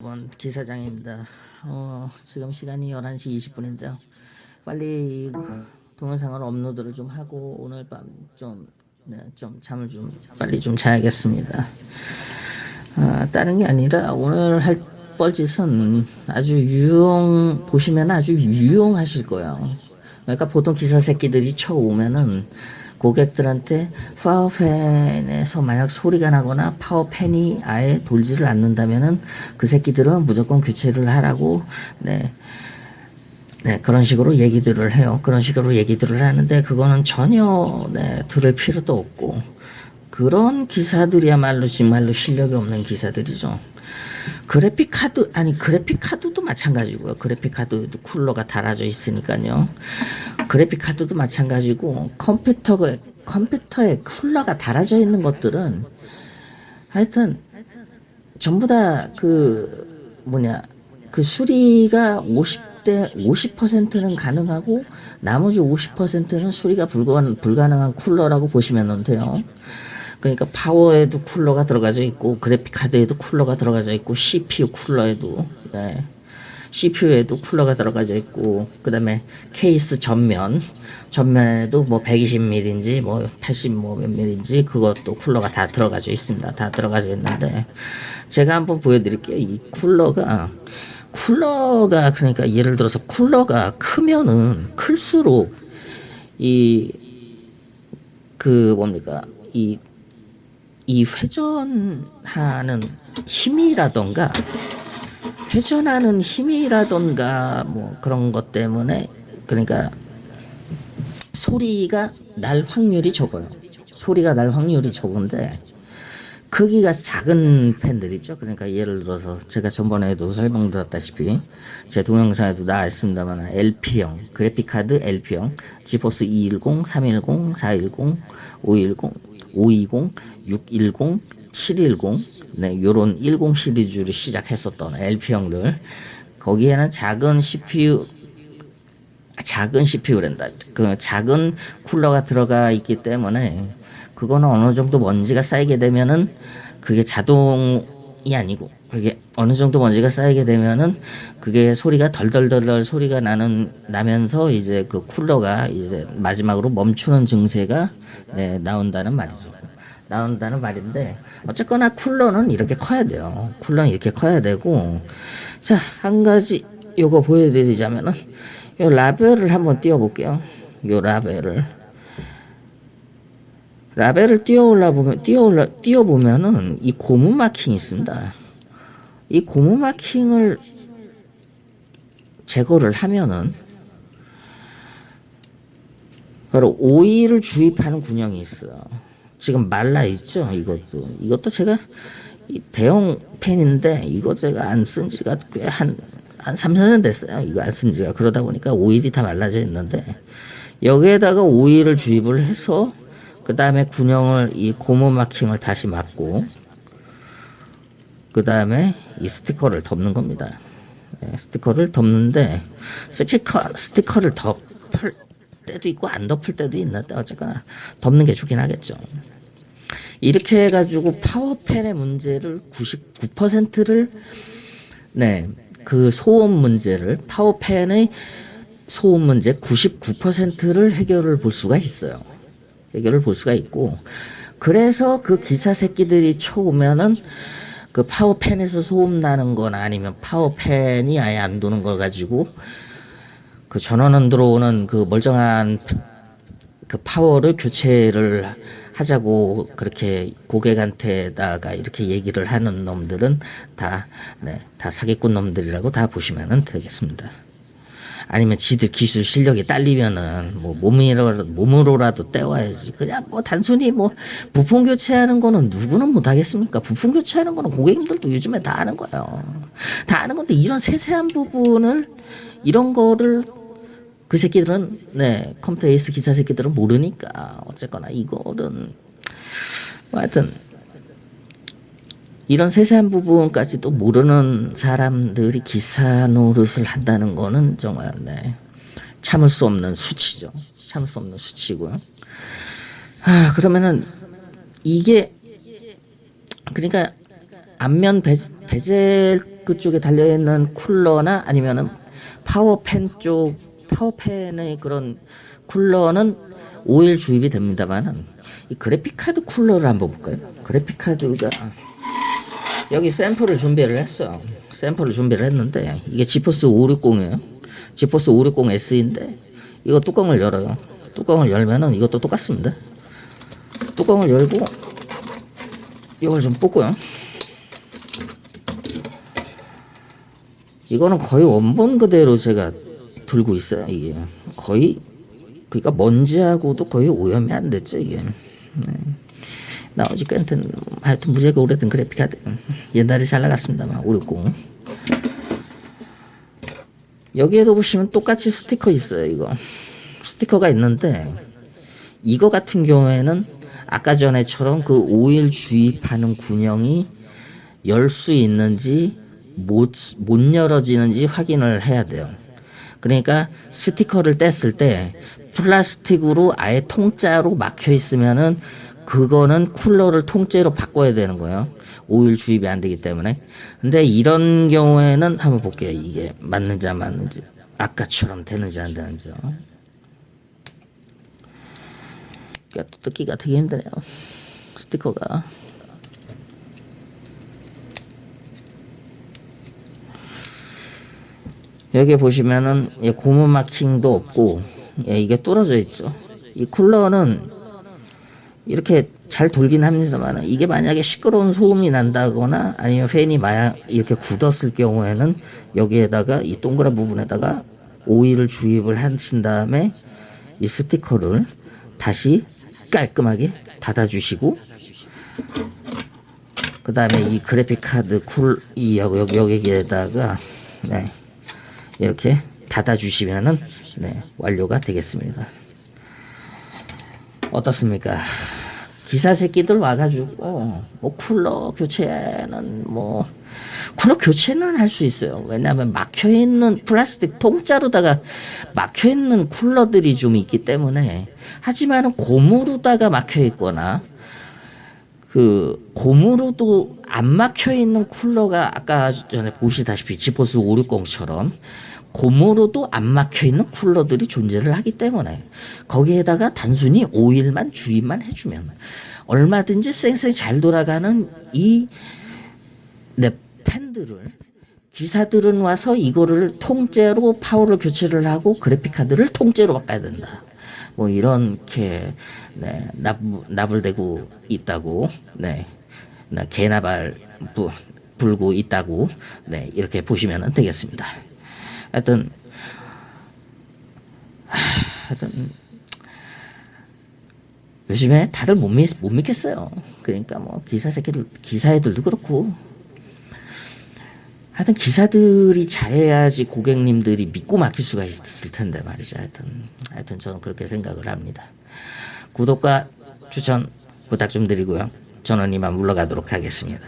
번 기사장입니다. 어, 지금 시간이 11시 20분인데요. 빨리 그 동영상을 업로드를 좀 하고 오늘 밤좀 네, 좀 잠을 좀 빨리 좀 자야겠습니다. 아, 다른 게 아니라 오늘 할 뻘짓은 아주 유용 보시면 아주 유용하실 거예요. 그러니까 보통 기사 새끼들이 쳐오면은 고객들한테 파워팬에서 만약 소리가 나거나 파워팬이 아예 돌지를 않는다면은 그 새끼들은 무조건 교체를 하라고 네. 네, 그런 식으로 얘기들을 해요. 그런 식으로 얘기들을 하는데 그거는 전혀 네, 들을 필요도 없고 그런 기사들이야말로 정말로 실력이 없는 기사들이죠. 그래픽 카드 아니 그래픽 카드도 마찬가지고요. 그래픽 카드도 쿨러가 달아져 있으니까요. 그래픽 카드도 마찬가지고 컴퓨터에 컴퓨터에 쿨러가 달아져 있는 것들은 하여튼 전부 다 그 뭐냐 그 수리가 50대 50%는 가능하고 나머지 50%는 수리가 불가능, 불가능한 쿨러라고 보시면 돼요. 그러니까 파워에도 쿨러가 들어가져 있고 그래픽 카드에도 쿨러가 들어가져 있고 CPU 쿨러에도 네. CPU에도 쿨러가 들어가져 있고 그다음에 케이스 전면 전면에도 뭐 120mm인지 뭐 80뭐 mm인지 그것도 쿨러가 다 들어가져 있습니다. 다 들어가져 있는데 제가 한번 보여드릴게요. 이 쿨러가 쿨러가 그러니까 예를 들어서 쿨러가 크면은 클수록 이 그 뭡니까 이 이 회전하는 힘이라던가 회전하는 힘이라던가 뭐 그런 것 때문에 그러니까 소리가 날 확률이 적어요. 소리가 날 확률이 적은데 크기가 작은 팬들이죠. 그러니까 예를 들어서 제가 전번에도 설명드렸다시피 제 동영상에도 나와 있습니다만 LP형 그래픽 카드 LP형 지포스 210, 310, 410, 510, 520, 610, 710 네, 요런 10 시리즈를 시작했었던 LP형들 거기에는 작은 CPU 작은 CPU랜다. 그 작은 쿨러가 들어가 있기 때문에 그거는 어느 정도 먼지가 쌓이게 되면은 그게 자동이 아니고 그게 어느 정도 먼지가 쌓이게 되면은 그게 소리가 덜덜덜덜 소리가 나는 나면서 이제 그 쿨러가 이제 마지막으로 멈추는 증세가 네, 나온다는 말이죠. 나온다는 말인데 어쨌거나 쿨러는 이렇게 커야 돼요. 쿨러는 이렇게 커야 되고 자한 가지 요거 보여드리자면은 요 라벨을 한번 띄워볼게요. 요 라벨을 라벨을 띄워올라 보면 띄워올라 띄워 보면은 이 고무 마킹이 있습니다. 이 고무 마킹을 제거를 하면은 바로 오일을 주입하는 군형이 있어요. 지금 말라 있죠. 이것도 이것도 제가 이 대형 펜인데 이거 제가 안 쓴 지가 꽤한 한 3, 4년 됐어요. 이거 안 쓴 지가 그러다 보니까 오일이 다 말라져 있는데 여기에다가 오일을 주입을 해서 그 다음에 군형을 이 고무 마킹을 다시 맞고 그 다음에 이 스티커를 덮는 겁니다. 네, 스티커를 덮는데 스티커 스티커를 덮을 때도 있고 안 덮을 때도 있는데 어쨌거나 덮는 게 좋긴 하겠죠. 이렇게 해가지고 파워펜의 문제를 99%를 네 그 소음 문제를 파워펜의 소음 문제 99%를 해결을 볼 수가 있어요. 해결을 볼 수가 있고 그래서 그 기사 새끼들이 쳐오면은 그 파워펜에서 소음 나는 거나 아니면 파워펜이 아예 안 도는 걸 가지고 그 전원은 들어오는 그 멀쩡한 그 파워를 교체를 하자고 그렇게 고객한테다가 이렇게 얘기를 하는 놈들은 다, 네, 다 사기꾼 놈들이라고 다 보시면 되겠습니다. 아니면 지들 기술 실력이 딸리면은 뭐 몸이라 몸으로라도 때워야지. 그냥 뭐 단순히 뭐 부품 교체하는 거는 누구는 못 하겠습니까? 부품 교체하는 거는 고객님들도 요즘에 다 하는 거예요. 다 하는 건데 이런 세세한 부분을 이런 거를 그 새끼들은 네 컴퓨터 에이스 기사 새끼들은 모르니까 어쨌거나 이거는 뭐 하여튼 이런 세세한 부분까지도 모르는 사람들이 기사 노릇을 한다는 거는 정말 네, 참을 수 없는 수치죠. 참을 수 없는 수치고요. 아 그러면은 이게 그러니까 배, 베젤 그쪽에 달려 있는 쿨러나 아니면은 파워팬 쪽 파워팬의 그런 쿨러는 오일 주입이 됩니다만은 이 그래픽 카드 쿨러를 한번 볼까요? 그래픽 카드가 여기 샘플을 준비를 했어요. 샘플을 준비를 했는데 이게 지포스 560이에요. 지포스 560S인데 이거 뚜껑을 열어요. 뚜껑을 열면은 이것도 똑같습니다. 뚜껑을 열고 이걸 좀 뽑고요. 이거는 거의 원본 그대로 제가 들고 있어요. 이게 거의 그러니까 먼지하고도 거의 오염이 안 됐죠. 이게 네. 나오지 하여튼 하여튼 무지하게 오래된 그래픽 카드 옛날에 잘 나갔습니다만 560 여기에도 보시면 똑같이 스티커 있어요. 이거 스티커가 있는데 이거 같은 경우에는 아까 전에처럼 그 오일 주입하는 군형이 열 수 있는지 못, 못 열어지는지 확인을 해야 돼요. 그러니까 스티커를 뗐을 때 플라스틱으로 아예 통짜로 막혀 있으면은 그거는 쿨러를 통째로 바꿔야 되는 거예요. 오일 주입이 안 되기 때문에. 근데 이런 경우에는 한번 볼게요. 이게 맞는지 안 맞는지. 아까처럼 되는지 안 되는지요. 그러니까 또 뜯기가 되게 힘드네요. 스티커가. 여기 보시면은 예, 고무 마킹도 없고 예, 이게 뚫어져 있죠. 이 쿨러는 이렇게 잘 돌긴 합니다만 이게 만약에 시끄러운 소음이 난다거나 아니면 팬이 마약 이렇게 굳었을 경우에는 여기에다가 이 동그란 부분에다가 오일을 주입을 하신 다음에 이 스티커를 다시 깔끔하게 닫아주시고 그 다음에 이 그래픽 카드 쿨 이 여기 여기 여기에다가 네 이렇게 닫아주시면은 네 완료가 되겠습니다. 어떻습니까? 기사 새끼들 와가지고 뭐 쿨러 교체는 뭐 쿨러 교체는 할 수 있어요. 왜냐하면 막혀 있는 플라스틱 통짜로다가 막혀 있는 쿨러들이 좀 있기 때문에 하지만은 고무로다가 막혀 있거나 그 고무로도 안 막혀 있는 쿨러가 아까 전에 보시다시피 지포스 560처럼 고무로도 안 막혀 있는 쿨러들이 존재를 하기 때문에 거기에다가 단순히 오일만 주입만 해주면 얼마든지 쌩쌩 잘 돌아가는 이 네, 팬들을 기사들은 와서 이거를 통째로 파워를 교체를 하고 그래픽 카드를 통째로 바꿔야 된다. 뭐 이렇게 네, 납, 나불대고 있다고 네, 네 개나발 부, 불고 있다고 네 이렇게 보시면 되겠습니다. 하여튼 하, 하여튼 요즘에 다들 못, 믿, 못 믿겠어요. 그러니까 뭐 기사 새끼들 기사 애들도 그렇고 하여튼 기사들이 잘해야지 고객님들이 믿고 맡길 수가 있을 텐데 말이죠. 하여튼 하여튼 저는 그렇게 생각을 합니다. 구독과 추천 부탁 좀 드리고요. 저는 이만 물러가도록 하겠습니다.